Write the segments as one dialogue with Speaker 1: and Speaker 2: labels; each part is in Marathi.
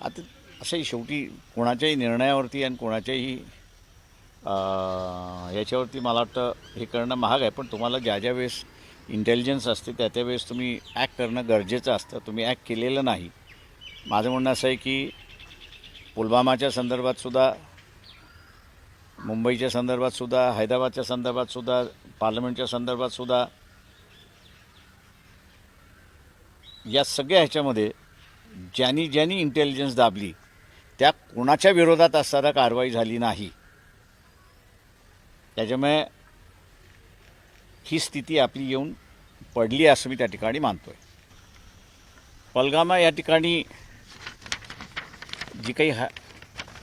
Speaker 1: आता असंही शेवटी कोणाच्याही निर्णयावरती आणि कोणाच्याही याच्यावरती मला वाटतं हे करणं महाग आहे. पण तुम्हाला ज्या ज्या वेळेस इंटेलिजन्स असते त्या त्या वेळेस तुम्ही ॲक्ट करणं गरजेचं असतं. तुम्ही ॲक्ट केलेलं नाही. माझं म्हणणं असं आहे की पुलवामाच्या संदर्भातसुद्धा मुंबईच्या संदर्भातसुद्धा हैदराबादच्या संदर्भातसुद्धा पार्लमेंटच्या संदर्भातसुद्धा या सगळ्या ह्याच्यामध्ये ज्यांनी ज्यांनी इंटेलिजन्स दाबली त्या कोणाच्या विरोधात असताना कारवाई झाली नाही. त्याच्यामुळे ही स्थिती आपली येऊन पडली असं मी त्या ठिकाणी मानतोय. पलगामा या ठिकाणी जी काही हा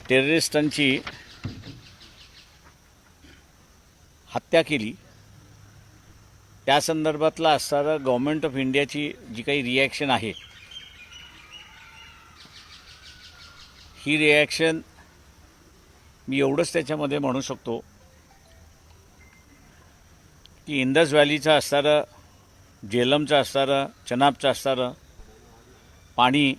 Speaker 1: टेररिस्टांची हत्या केली त्या संदर्भातला असणारं गव्हर्मेंट ऑफ इंडियाची जी काही रिॲक्शन आहे ही रिॲक्शन मी एवढंच त्याच्यामध्ये म्हणू शकतो की इंदस व्हॅलीचं असणारं जेलमचं असणारं चनाबचं असणारं पाणी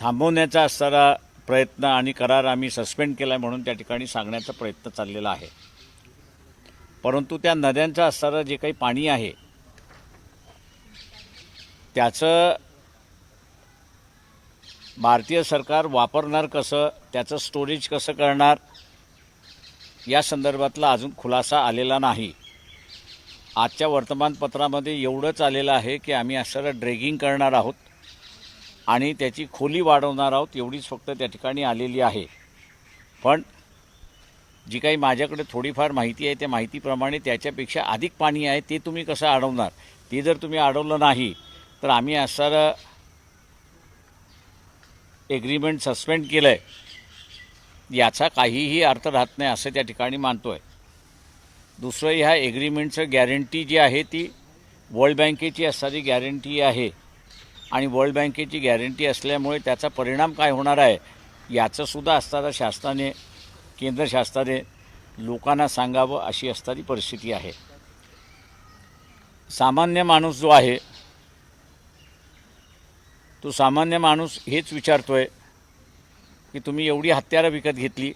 Speaker 1: थांबवण्याचा असणारा प्रयत्न आणि करार आम्ही सस्पेंड केला म्हणून त्या ठिकाणी सांगण्याचा प्रयत्न चाललेला आहे. परंतु त्या नद्यांचं असणारं जे काही पाणी आहे त्याचं भारतीय सरकार वापरणार कसं त्याचं स्टोरेज कसं करणार या संदर्भातला अजून खुलासा आलेला नाही. आजच्या वर्तमानपत्रामध्ये एवढंच आलेलं आहे की आम्ही असं ड्रेगिंग करणार आहोत आणि त्याची खोली वाढवणार आहोत एवढीच फक्त त्या ठिकाणी आलेली आहे. पण जी काही माझ्याकडे थोडीफार माहिती आहे त्या माहितीप्रमाणे त्याच्यापेक्षा अधिक पाणी आहे ते तुम्ही कसं अडवणार ते जर तुम्ही अडवलं नाही तर आम्ही असणारं एग्रीमेंट सस्पेंड केलं आहे याचा काहीही अर्थ राहत नाही असं त्या ठिकाणी मानतो आहे दुसरं ह्या एग्रीमेंटचं गॅरंटी जी आहे ती वर्ल्ड बँकेची असणारी गॅरंटी आहे. आणि वर्ल्ड बँकेची गॅरंटी असल्यामुळे त्याचा परिणाम काय होणार आहे याचंसुद्धा असताना शासनाने केंद्र शासनाने लोकांना सांगावं अशी असणारी परिस्थिती आहे. सामान्य माणूस जो आहे तो सामान्य माणूस हेच विचारतो आहे की तुम्ही एवढी हत्यारं विकत घेतली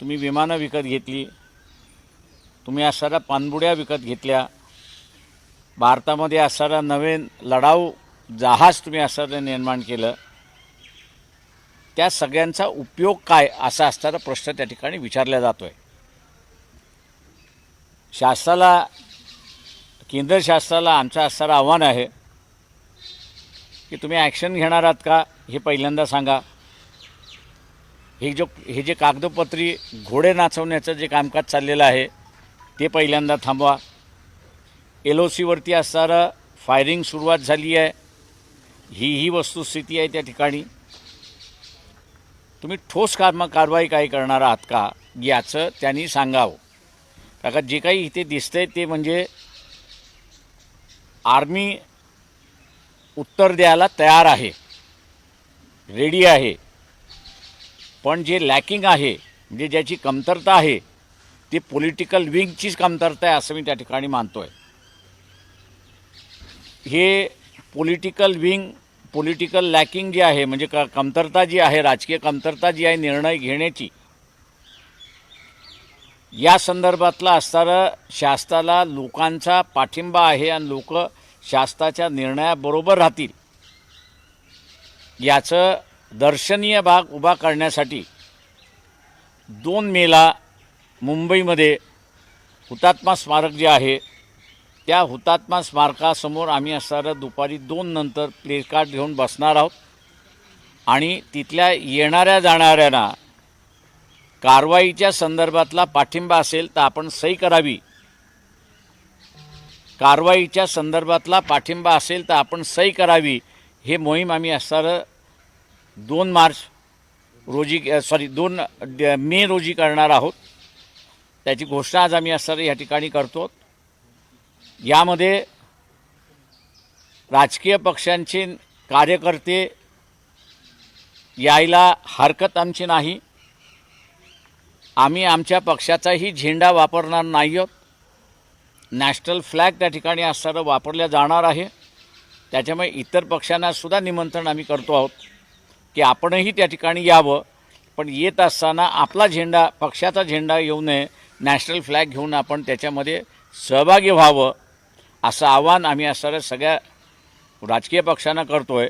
Speaker 1: तुम्ही विमानं विकत घेतली तुम्ही असणाऱ्या पाणबुड्या विकत घेतल्या भारतामध्ये असणारा नवीन लढाऊ जहाज तुम्ही असणारं निर्माण केलं त्या सगळ्यांचा उपयोग काय असा असणारा प्रश्न त्या ठिकाणी विचारला जातो आहे शासनाला केंद्र शास्त्राला आमचं असणारं आव्हान आहे की तुम्ही ॲक्शन घेणार आहात का हे पहिल्यांदा सांगा. हे जो हे जे कागदोपत्री घोडे नाचवण्याचं जे कामकाज चाललेलं आहे ते पहिल्यांदा थांबवा. एल ओ सीवरती असणारं फायरिंग सुरुवात झाली आहे. ही ही वस्तुस्थिती आहे त्या ठिकाणी. तुम्ही ठोस काम कारवाई काय करणार आहात का याचं त्यांनी सांगावं. कारण जे काही इथे दिसतंय ते म्हणजे आर्मी उत्तर द्यायला तयार आहे. रेडी आहे. पण जे लॅकिंग आहे म्हणजे ज्याची कमतरता आहे ती पॉलिटिकल विंगचीच कमतरता आहे असं मी त्या ठिकाणी मानतो आहे हे पॉलिटिकल विंग पॉलिटिकल लॅकिंग जी आहे म्हणजे क कमतरता जी आहे राजकीय कमतरता जी आहे निर्णय घेण्याची या संदर्भातला असणारं शासनाला लोकांचा पाठिंबा आहे आणि लोक शासनाच्या निर्णयाबरोबर राहतील. याचं दर्शनीय भाग उभा करण्यासाठी दोन मेला मुंबईमध्ये हुतात्मा स्मारक जे आहे त्या हुतात्मा स्मारकासमोर आम्ही असणारं दुपारी दोन नंतर प्लेकार्ड घेऊन बसणार आहोत. आणि तिथल्या येणाऱ्या जाणाऱ्यांना कारवाईच्या संदर्भातला पाठिंबा असेल तर आपण सही करावी. कारवाईच्या संदर्भातला पाठिंबा असेल तर आपण सही करावी. हे मोहीम आम्ही असणारं दोन मार्च रोजी सॉरी दोन ड- मे रोजी करणार आहोत. त्याची घोषणा आज आम्ही असणारं या ठिकाणी करतो. यामध्ये राजकीय पक्षांचे कार्यकर्ते यायला हरकत आमची नाही. आम्ही आमच्या पक्षाचाही झेंडा वापरणार नाही आहोत. नॅशनल फ्लॅग त्या ठिकाणी असणारं वापरल्या जाणार आहे. त्याच्यामुळे इतर पक्षांनासुद्धा निमंत्रण आम्ही करतो आहोत की आपणही त्या ठिकाणी यावं. पण येत असताना आपला झेंडा पक्षाचा झेंडा येऊ नये. नॅशनल फ्लॅग घेऊन आपण त्याच्यामध्ये सहभागी व्हावं असं आव्हान आम्ही असणाऱ्या सगळ्या राजकीय पक्षांना करतो आहे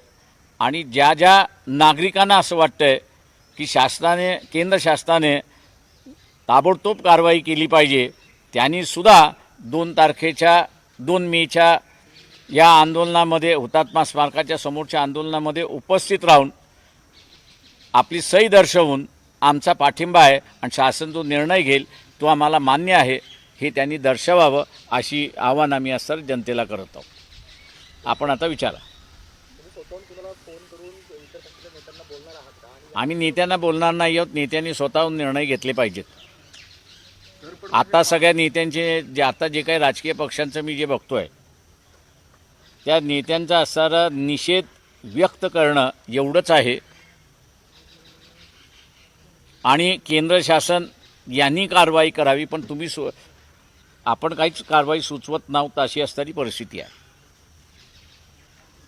Speaker 1: आणि ज्या ज्या नागरिकांना असं वाटतं आहे की शासनाने केंद्र शासनाने ताबडतोब कारवाई केली पाहिजे त्यांनीसुद्धा दोन तारखेच्या दोन मेच्या या आंदोलनामध्ये हुतात्मा स्मारकाच्या समोरच्या आंदोलनामध्ये उपस्थित राहून आपली सही दर्शवून आमचा पाठिंबा आहे आणि शासन जो निर्णय घेईल तो आम्हाला मान्य आहे हे त्यांनी दर्शवावं अशी आव्हान आम्ही असर जनतेला करत आहोत. आपण आता विचारा. आम्ही नेत्यांना बोलणार नाही आहोत नेत्यांनी स्वतःहून निर्णय घेतले पाहिजेत. आता सगळ्या नेत्यांचे जे आता जे काही राजकीय पक्षांचं मी जे बघतोय त्या नेत्यांचा असणारा निषेध व्यक्त करणं एवढंच आहे. आणि केंद्र शासन यांनी कारवाई करावी पण तुम्ही सु आपण काहीच कारवाई सुचवत नव्हत अशी असणारी परिस्थिती आहे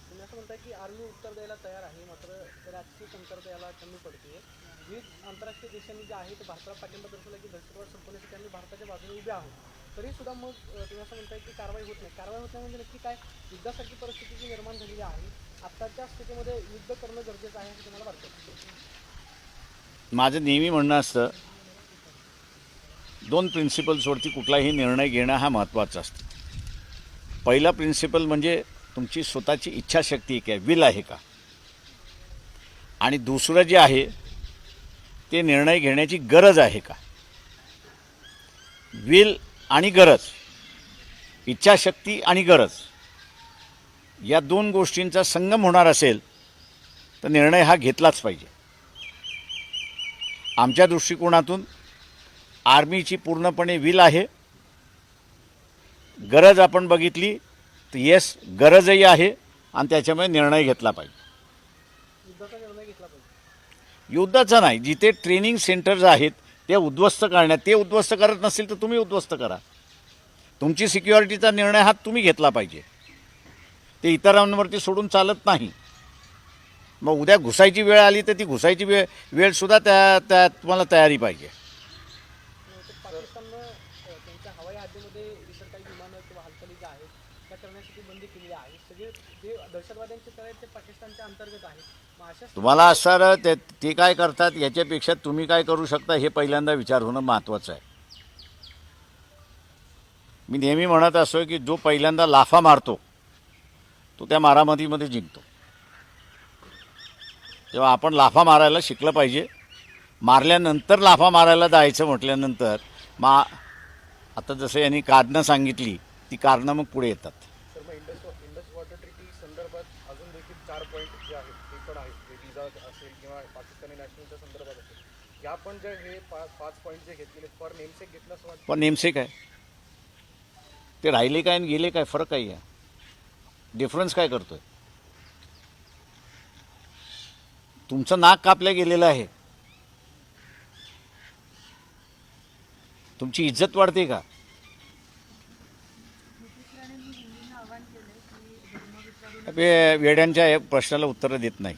Speaker 2: तुम्ही असं म्हणताय की आर्मी उत्तर द्यायला तयार आहे मात्र राजकीय कमतरता याला कमी पडते विविध आंतरराष्ट्रीय देशांनी जे आहे ते भारताला पाठिंबा दर्शवला की दहशतवाद संपवण्यासाठी आम्ही भारताच्या बाजूने उभे आहोत. तरी सुद्धा मग तुम्ही असं म्हणताय की कारवाई होत नाही. कारवाई होत नाही म्हणजे नक्की काय? युद्धासारखी परिस्थिती जी निर्माण झालेली आहे आत्ताच्या स्थितीमध्ये युद्ध करणं गरजेचं आहे असं तुम्हाला वाटतं?
Speaker 1: माझं नेहमी म्हणणं असतं दोन प्रिन्सिपल्सवरती कुठलाही निर्णय घेणं हा महत्त्वाचा असतो. पहिला प्रिन्सिपल म्हणजे तुमची स्वतःची इच्छाशक्ती काय विल आहे का? आणि दुसरं जे आहे ते निर्णय घेण्याची गरज आहे का? विल आणि गरज इच्छाशक्ती आणि गरज या दोन गोष्टींचा संगम होणार असेल तर निर्णय हा घेतलाच पाहिजे. आमच्या दृष्टिकोनातून आर्मीची पूर्णपणे विल आहे. गरज आपण बघितली तर येस गरजही आहे आणि त्याच्यामुळे निर्णय घेतला पाहिजे
Speaker 2: युद्धाचा निर्णय घेतला पाहिजे
Speaker 1: युद्धाचा नाही. जिथे ट्रेनिंग सेंटर्स आहेत ते उद्ध्वस्त करण्यात ते उद्ध्वस्त करत नसेल तर तुम्ही उद्ध्वस्त करा. तुमची सिक्युरिटीचा निर्णय हा तुम्ही घेतला पाहिजे. ते इतरांवरती सोडून चालत नाही. मग उद्या घुसायची वेळ आली तर ती घुसायची वेळ वेळसुद्धा त्या त्या तुम्हाला तयारी पाहिजे.
Speaker 2: दहशतवाद्यांचे पाकिस्तानच्या अंतर्गत आहे
Speaker 1: तुम्हाला सर ते ते काय करतात याच्यापेक्षा तुम्ही काय करू शकता हे पहिल्यांदा विचार होणं महत्त्वाचं आहे. मी नेहमी म्हणत असतो की जो पहिल्यांदा लाफा मारतो तो त्या मारामातीमध्ये जिंकतो. तेव्हा आपण लाफा मारायला शिकलं पाहिजे मारल्यानंतर लाफा मारायला जायचं म्हटल्यानंतर मा आता जसं यांनी कारणं सांगितली ती कारणं मग पुढे येतात
Speaker 3: तर मग इंडस इंडस वॉटर ट्रिटी संदर्भात अजून देखील चार पॉईंट जे आहेत ते पण आहेत ते विजा असेल किंवा पाकिस्तानी नॅशनलच्या संदर्भात असेल या पण जे हे पा पाच पॉईंट जे घेतलेले फॉर नेमसेक घेतलं असं वाटतं?
Speaker 1: पण नेमसे काय ते राहिले काय आणि गेले काय फरक काय आहे. डिफरन्स काय करतोय? तुमचं नाक कापल्या गेलेलं आहे. तुमची इज्जत वाढते का? वेड्यांच्या प्रश्नाला उत्तरं देत नाही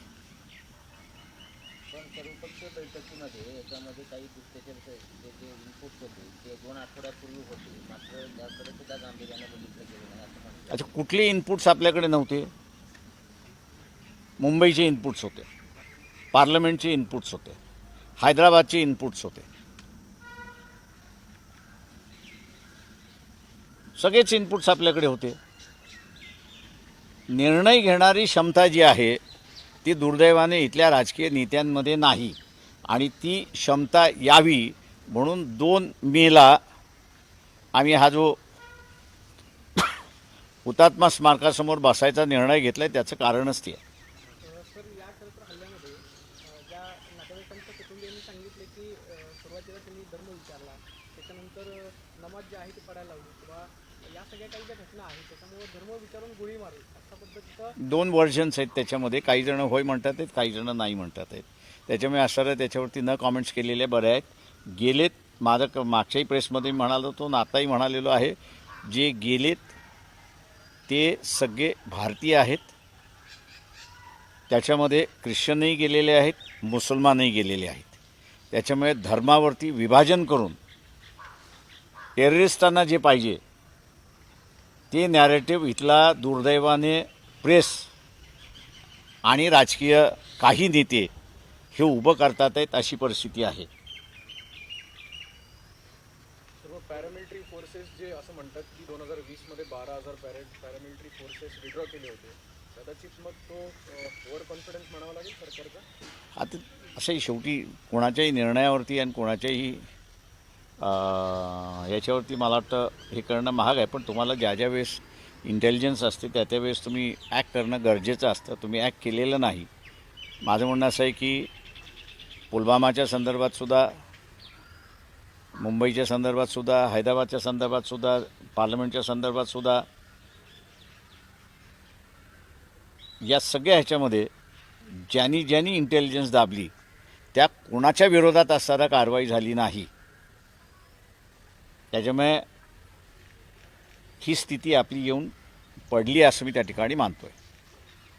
Speaker 4: पण सर्वपक्ष बैठकीमध्ये याच्यामध्ये काही गुप्तचर जे जे इनपुट होते ते दोन आठवड्यापूर्वी होती. मात्र त्याकडे सुद्धा गांभीर्याने बघितलं गेलं नाही असं म्हणतात
Speaker 1: अच्छा कुठले इनपुट्स आपल्याकडे नव्हते? मुंबईचे इनपुट्स होते. पार्लमेंटचे इनपुट्स होते. हैदराबादचे इनपुट्स होते. सगळेच इनपुट्स आपल्याकडे होते. निर्णय घेणारी क्षमता जी आहे ती दुर्दैवाने इथल्या राजकीय नेत्यांमध्ये नाही. आणि ती क्षमता यावी म्हणून दोन मेला आम्ही हा जो हुतात्मा स्मारकासमोर बसायचा निर्णय घेतलाय त्याचं कारणच ते आहे.
Speaker 2: आहे
Speaker 1: दोन व्हर्जन्स आहेत त्याच्यामध्ये. काही जण होय म्हणतात आहेत काही जण नाही म्हणतात आहेत. त्याच्यामुळे असणाऱ्या त्याच्यावरती न कॉमेंट्स केलेले बरे आहेत. गेलेत. माझं क मागच्याही प्रेसमध्ये म्हणालो होतो आणि आताही म्हणालेलो आहे जे गेलेत ते सगळे भारतीय आहेत. त्याच्यामध्ये ख्रिश्चनही गेलेले आहेत मुसलमानही गेलेले आहेत. त्याच्यामुळे धर्मावरती विभाजन करून टेररिस्टांना जे पाहिजे ते नॅरेटिव्ह इथला दुर्दैवाने प्रेस आणि राजकीय काही नेते हे उभं करतात आहेत अशी परिस्थिती आहे
Speaker 3: सर्व पॅरामिलिटरी फोर्सेस जे असं म्हणतात की दोन हजार वीसमध्ये बारा हजार पॅरे पॅरामिलिटरी फोर्सेस विड्रॉ केले होते. कदाचित मग तो ओव्हर कॉन्फिडन्स म्हणावा लागेल सरकारचा?
Speaker 1: आता असंही शेवटी कोणाच्याही निर्णयावरती आणि कोणाच्याही याच्यावरती मला वाटतं हे करणं महाग आहे. पण तुम्हाला ज्या ज्या वेळेस इंटेलिजन्स असते त्या त्या वेळेस तुम्ही ॲक्ट करणं गरजेचं असतं. तुम्ही ॲक्ट केलेलं नाही. माझं म्हणणं असं आहे की पुलवामाच्या संदर्भातसुद्धा मुंबईच्या संदर्भात सुद्धा हैदराबादच्या संदर्भात सुद्धा पार्लमेंटच्या संदर्भात सुद्धा या सगळ्या ह्याच्यामध्ये ज्यांनी ज्यांनी इंटेलिजन्स दाबली त्या कोणाच्या विरोधात असताना कारवाई झाली नाही. त्याच्यामुळे ही स्थिती आपली येऊन पडली असं मी त्या ठिकाणी मानतोय.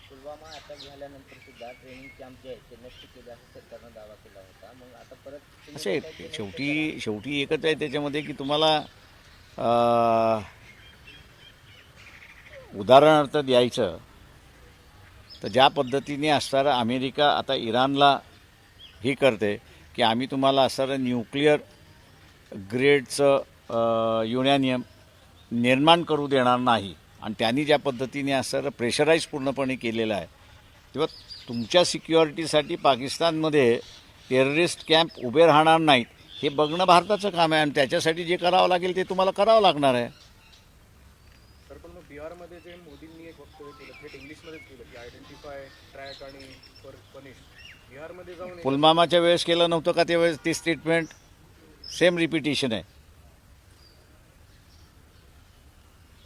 Speaker 4: पुलवामा अटॅक झाल्यानंतर सुद्धा ट्रेनिंग कॅम्प जे आहे ते नष्ट केले असं सरकारनं दावा केला होता मग आता परत तुम्ही
Speaker 1: असे शेवटी शेवटी एकच आहे त्याच्यामध्ये की तुम्हाला उदाहरणार्थ द्यायचं तर ज्या पद्धतीने असणारं अमेरिका आता इराणला हे करते की आम्ही तुम्हाला असणारं न्यूक्लिअर ग्रेडचं युरॅनियम निर्माण करू देणार नाही. आणि त्यांनी ज्या पद्धतीने असणारं प्रेशराईज पूर्णपणे केलेलं आहे तेव्हा तुमच्या सिक्युरिटीसाठी पाकिस्तानमध्ये टेररिस्ट कॅम्प उभे राहणार नाहीत. हे बघणं भारताचं काम आहे आणि त्याच्यासाठी जे करावं लागेल ते तुम्हाला करावं लागणार आहे.
Speaker 3: तर पण मग बिहारमध्ये जे मोदींनी एक वक्तव्य केलं थेट इंग्लिशमध्येच केलं की आयडेंटिफाय ट्रॅक आणि पनिश बिहारमध्ये जाऊन एक-
Speaker 1: पुलवामाच्या वेळेस केलं नव्हतं का त्यावेळेस ती स्टेटमेंट सेम रिपिटेशन आहे.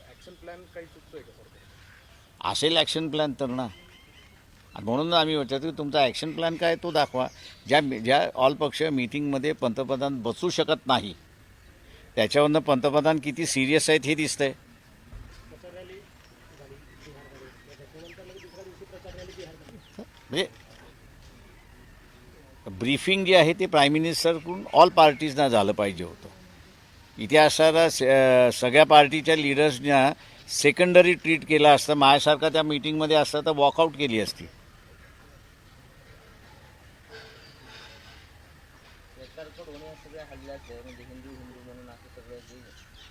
Speaker 3: ॲक्शन प्लॅन काही चुकतोय का सर?
Speaker 1: असेल ॲक्शन प्लॅन तर ना. म्हणून आम्ही विचारतो की तुमचा ॲक्शन प्लॅन काय तो दाखवा. ज्या ज्या ऑल पक्ष मीटिंगमध्ये पंतप्रधान बसू शकत नाही त्याच्यावरनं पंतप्रधान किती सिरियस आहेत हे दिसतंय. म्हणजे ब्रीफिंग जे आहे ते प्राईम मिनिस्टरकडून ऑल पार्टीजना झालं पाहिजे होतं. इथे असणारा स- सगळ्या पार्टीच्या लिडर्सना सेकंडरी ट्रीट केला असतं माझ्यासारखा त्या मीटिंगमध्ये असता तर वॉकआउट केली असती.
Speaker 4: या सगळ्या हल्ल्याचं म्हणजे हिंदू हिंदू म्हणून असं सगळं जे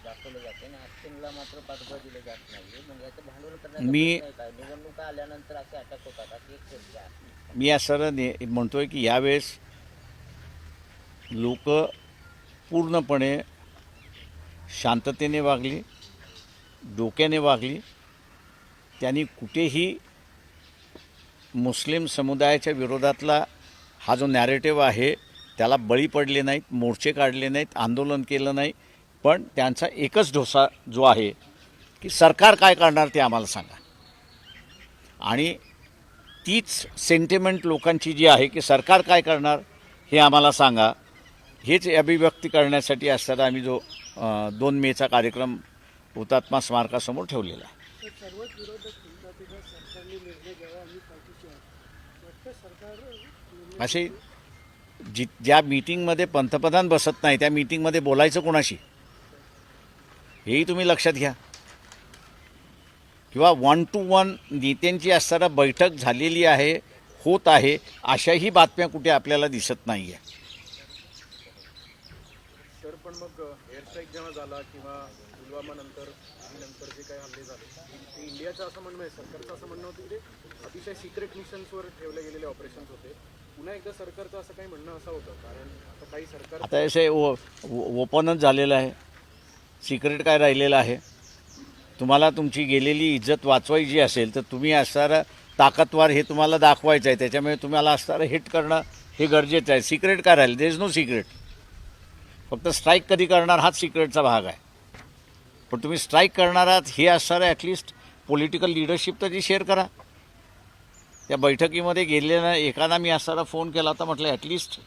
Speaker 4: दाखवलं जाते आणि ॲक्शनला मात्र पाठबळ दिलं जात नाही मग याचं भांडवल करण्याचा
Speaker 1: मी-
Speaker 4: आहे काय? निवडणुका आल्यानंतर असे अटॅक होतात. अशी एक चर्चा आहे.
Speaker 1: मी असं ने म्हणतोय की यावेळेस लोक पूर्णपणे शांततेने वागली डोक्याने वागली. त्यांनी कुठेही मुस्लिम समुदायाच्या विरोधातला हा जो नॅरेटिव्ह आहे त्याला बळी पडले नाहीत मोर्चे काढले नाहीत आंदोलन केलं नाही. पण त्यांचा एकच ढोसा जो आहे की सरकार काय करणार ते आम्हाला सांगा. आणि तीच सेंटिमेंट लोकांची जी आहे की सरकार काय करणार हे आम्हाला सांगा. हेच अभिव्यक्ती करण्यासाठी असताना आम्ही जो दोन मेचा कार्यक्रम हुतात्मा स्मारकासमोर ठेवलेला आहे. असे जि ज्या मीटिंगमध्ये पंतप्रधान बसत नाही त्या मीटिंगमध्ये बोलायचं कोणाशी? हेही तुम्ही लक्षात घ्या. किंवा वन टू वन नेत्यांची असताना बैठक झालेली आहे होत आहे अशाही बातम्या कुठे आपल्याला दिसत नाही आहे
Speaker 3: सर पण मग एअरस्ट्राईक जेव्हा झाला किंवा पुलवामा नंतर नंतर जे काही हल्ले झाले इंडियाचं असं म्हणणं आहे सरकारचं असं म्हणणं होतं की ते अतिशय सिक्रेट मिशन्सवर ठेवले गेलेले ऑपरेशन्स होते. पुन्हा एकदा सरकारचं असं काही म्हणणं असं होतं कारण आता काही सरकार
Speaker 1: आता असे ओ ओपनच झालेलं आहे. सिक्रेट काय राहिलेलं आहे? तुम्हाला तुमची गेलेली इज्जत वाचवायची असेल तर तुम्ही असणारं ताकदवार हे तुम्हाला दाखवायचं आहे. त्याच्यामुळे तुम्हाला असणारं हिट करणं हे गरजेचं आहे. सिक्रेट काय राहिलं? देर इज नो सिक्रेट फक्त स्ट्राईक कधी करणार हाच सिक्रेटचा भाग आहे. पण तुम्ही स्ट्राईक करणार आहात हे असणारं ॲटलिस्ट पॉलिटिकल लिडरशिप तरी शेअर करा. त्या बैठकीमध्ये गेलेल्या एकाना मी असताना फोन केला होता म्हटलं ॲटलिस्ट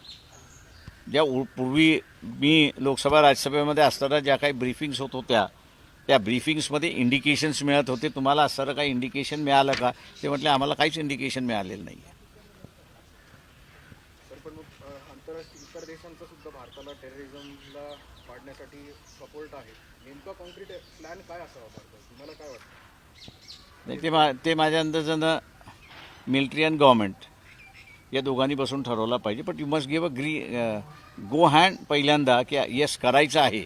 Speaker 1: ज्या पूर्वी मी लोकसभा राज्यसभेमध्ये असताना ज्या काही ब्रीफिंग्स होत होत्या त्या ब्रीफिंग्समध्ये इंडिकेशन्स मिळत होते. तुम्हाला सर काही इंडिकेशन मिळालं का? ते म्हटले आम्हाला काहीच इंडिकेशन मिळालेलं नाही आहे
Speaker 3: तर पण मग अ, आंतरराष्ट्रीय इतर देशांचा सुद्धा भारताला टेररिझमला पाडण्यासाठी सपोर्ट आहे. नेमका कॉन्क्रीट प्लॅन काय असावा भारतात? तुम्हाला काय वाटतं?
Speaker 1: नाही ते मा ते माझ्या अंदाजानं मिलिटरी अँड गव्हर्मेंट या दोघांनी बसून ठरवलं पाहिजे but you must give a green go hand पहिल्यांदा की येस करायचं आहे.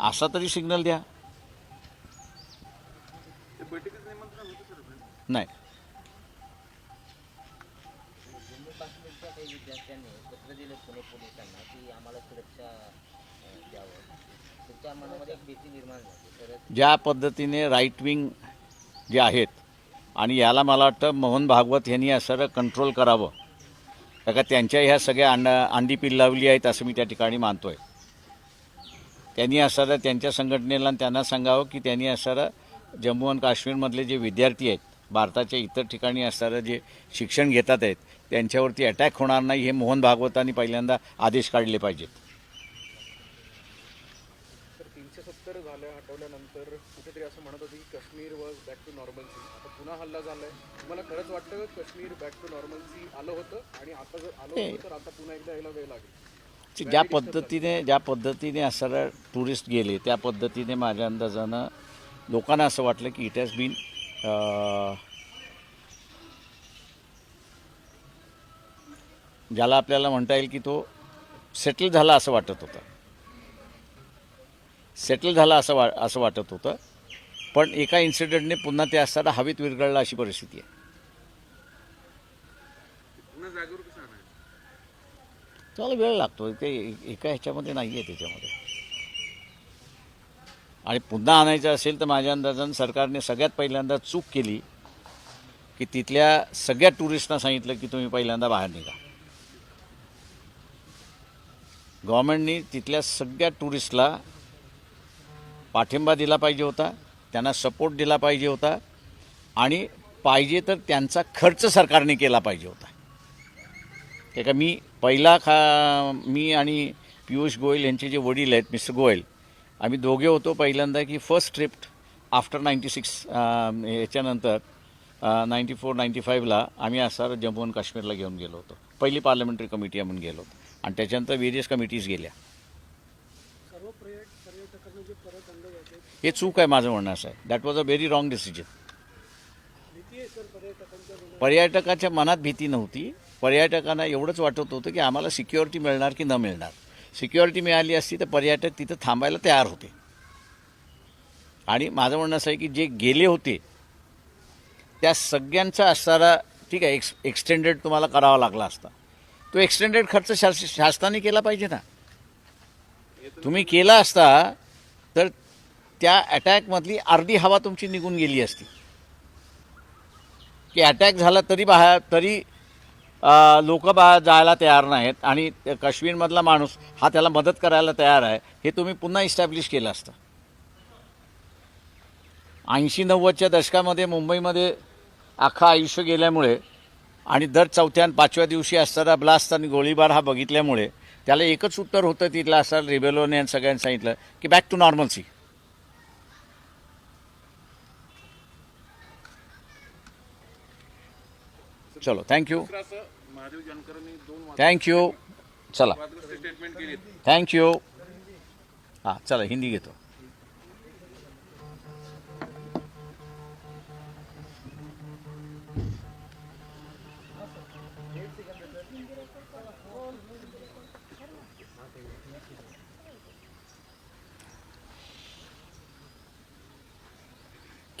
Speaker 1: असा तरी सिग्नल द्या. नाही. ज्या पद्धतीने राईट विंग जे आहेत आणि याला मला वाटतं मोहन भागवत यांनी असं कंट्रोल करावं. का त्यांच्या ह्या सगळ्या अंडा अंडी पिल्लावली आहेत असं मी त्या ठिकाणी मानतो आहे त्यांनी असं त्यांच्या संघटनेला त्यांना सांगावं की त्यांनी असं जम्मू आणि काश्मीरमधले जे विद्यार्थी आहेत भारताच्या इतर ठिकाणी असणारं जे शिक्षण घेतात आहेत त्यांच्यावरती अटॅक होणार नाही हे मोहन भागवतांनी पहिल्यांदा आदेश काढले पाहिजेत.
Speaker 3: हटवल्यानंतर कुठेतरी असं म्हणत होते की Kashmir was back to normalcy आता पुन्हा हल्ला झालाय. तुम्हाला खरंच वाटतं का काश्मीर बॅक टू नॉर्मल्सी आलं होतं? आणि आता जर आलं होतं तर आता पुन्हा एकदा यायला वेळ लागेल.
Speaker 1: ज्या पद्धतीने ज्या पद्धतीने असं टुरिस्ट गेले त्या पद्धतीने माझ्या अंदाजानं लोकांना असं वाटलं की इट हॅज बीन ज्याला आपल्याला म्हणता येईल की तो सेटल झाला असं वाटत होतं. सेटल झाला असं वा असं वाटत होतं. पण एका इन्सिडेंटने पुन्हा ते असताना हवेत विरघळलं अशी परिस्थिती आहे. त्याला वेळ लागतो. ते एका ह्याच्यामध्ये नाही आहे त्याच्यामध्ये. आणि पुन्हा आणायचं असेल तर माझ्या अंदाजानं सरकारने सगळ्यात पहिल्यांदा चूक केली की तिथल्या सगळ्या टुरिस्टना सांगितलं की तुम्ही पहिल्यांदा बाहेर निघा. गव्हर्नमेंटनी तिथल्या सगळ्या टुरिस्टला पाठिंबा दिला पाहिजे होता त्यांना सपोर्ट दिला पाहिजे होता आणि पाहिजे तर त्यांचा खर्च सरकारने केला पाहिजे होता. ते का मी पहिला खा मी आणि पियुष गोयल यांचे जे वडील आहेत मिस्टर गोयल आम्ही दोघे होतो पहिल्यांदा की first trip after ninety six याच्यानंतर नाईंटी फोर नाईंटी फाईव्हला आम्ही असा जम्मू आणि काश्मीरला घेऊन गेलो होतो. पहिली पार्लमेंटरी कमिटी म्हणून गेलो होतो. आणि त्याच्यानंतर वेरियस कमिटीज गेल्या
Speaker 2: सर्व पर्यट पर्यटकांना जे परत आणले जाते
Speaker 1: हे चूक आहे माझं म्हणणं असं आहे. That was a very wrong decision.
Speaker 2: पर्यटकाच्या मनात.
Speaker 1: भीती नव्हती. पर्यटकांना एवढंच वाटत होतं की आम्हाला सिक्युरिटी मिळणार की न मिळणार. सिक्युरिटी मिळाली असती तर पर्यटक तिथं थांबायला तयार होते. आणि माझं म्हणणं असं आहे की जे गेले होते त्या सगळ्यांचा असणारा ठीक आहे एक्स एक्सटेंडेड तुम्हाला करावा लागला असता. तो एक्सटेंडेड खर्च शास शासनाने केला पाहिजे ना. तुम्ही केला असता तर त्या अटॅकमधली अर्धी हवा तुमची निघून गेली असती. की अटॅक झाला तरी बाहेर तरी लोक बाहेर जायला तयार नाहीत आणि काश्मीरमधला माणूस हा त्याला मदत करायला तयार आहे हे तुम्ही पुन्हा इस्टॅब्लिश केलं असतं. ऐंशी नव्वदच्या दशकामध्ये मुंबईमध्ये अख्खं आयुष्य गेल्यामुळे आणि दर चौथ्या आणि पाचव्या दिवशी असणारा ब्लास्ट आणि गोळीबार हा बघितल्यामुळे त्याला एकच उत्तर होतं तिथलं असं रिबेलोने आणि सगळ्यांनी सांगितलं की बॅक टू नॉर्मल्सी चलो थँक्यू थँक्यू चला. थँक्यू हां चला हिंदी घेतो.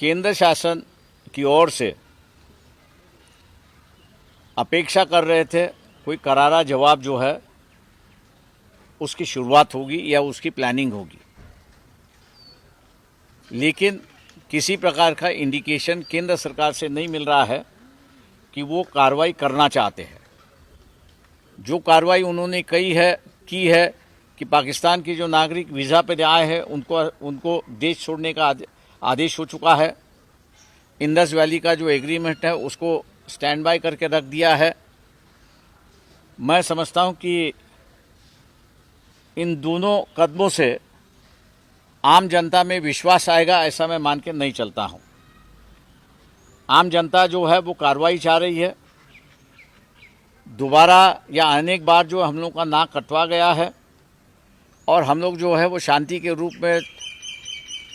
Speaker 1: केंद्र शासन की ओर से अपेक्षा कर रहे थे, कोई करारा जवाब जो है, उसकी शुरुआत होगी या उसकी प्लानिंग होगी। लेकिन किसी प्रकार का इंडिकेशन केंद्र सरकार से नहीं मिल रहा है कि वो कार्रवाई करना चाहते हैं। जो कार्रवाई उन्होंने कही है, की है कि पाकिस्तान के जो नागरिक वीज़ा पर आए हैं, उनको उनको देश छोड़ने का आदेश हो चुका है। इंडस वैली का जो एग्रीमेंट है, उसको स्टैंड बाय करके रख दिया है। मैं समझता हूँ कि इन दोनों कदमों से आम जनता में विश्वास आएगा, ऐसा मैं मान के नहीं चलता हूँ। आम जनता जो है, वो कार्रवाई चाह रही है। दोबारा या अनेक बार जो हम लोग का नाक कटवा गया है और हम लोग जो है, वो शांति के रूप में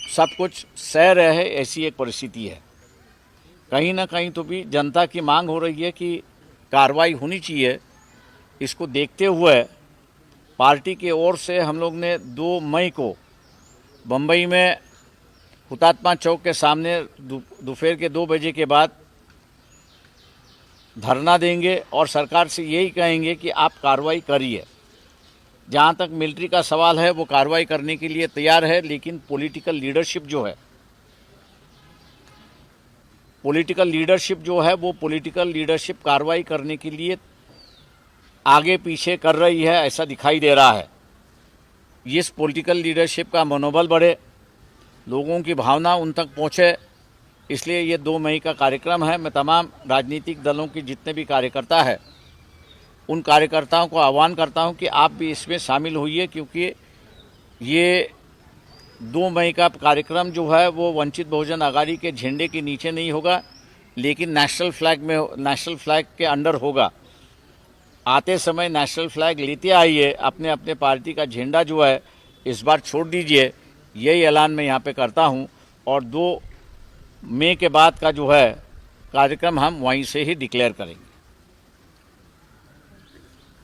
Speaker 1: सब कुछ सह रहे हैं, ऐसी एक परिस्थिति है। कहीं ना कहीं तो भी जनता की मांग हो रही है कि कार्रवाई होनी चाहिए। इसको देखते हुए पार्टी की ओर से हम लोग ने दो मई को बम्बई में हुतात्मा चौक के सामने दोपहर के दो बजे के बाद धरना देंगे और सरकार से यही कहेंगे कि आप कार्रवाई करिए। जहाँ तक मिलिट्री का सवाल है, वो कार्रवाई करने के लिए तैयार है, लेकिन पॉलिटिकल लीडरशिप जो है, पॉलिटिकल लीडरशिप जो है, वो पॉलिटिकल लीडरशिप कार्रवाई करने के लिए आगे पीछे कर रही है, ऐसा दिखाई दे रहा है। इस पॉलिटिकल लीडरशिप का मनोबल बढ़े, लोगों की भावना उन तक पहुँचे, इसलिए ये दो मई का कार्यक्रम है। मैं तमाम राजनीतिक दलों के जितने भी कार्यकर्ता है उन कार्यकर्ताओं को आह्वान करता हूँ कि आप भी इसमें शामिल होइए, क्योंकि ये दो मई का कार्यक्रम जो है, वो वंचित बहुजन आघाड़ी के झंडे के नीचे नहीं होगा, लेकिन नेशनल फ्लैग में, नेशनल फ्लैग के अंडर होगा। आते समय नेशनल फ्लैग लेते आइए अपने अपने पार्टी का झंडा जो है, इस बार छोड़ दीजिए, यही ऐलान मैं यहाँ पे करता हूँ, और दो मई के बाद का जो है, कार्यक्रम हम वहीं से ही डिक्लेयर करेंगे।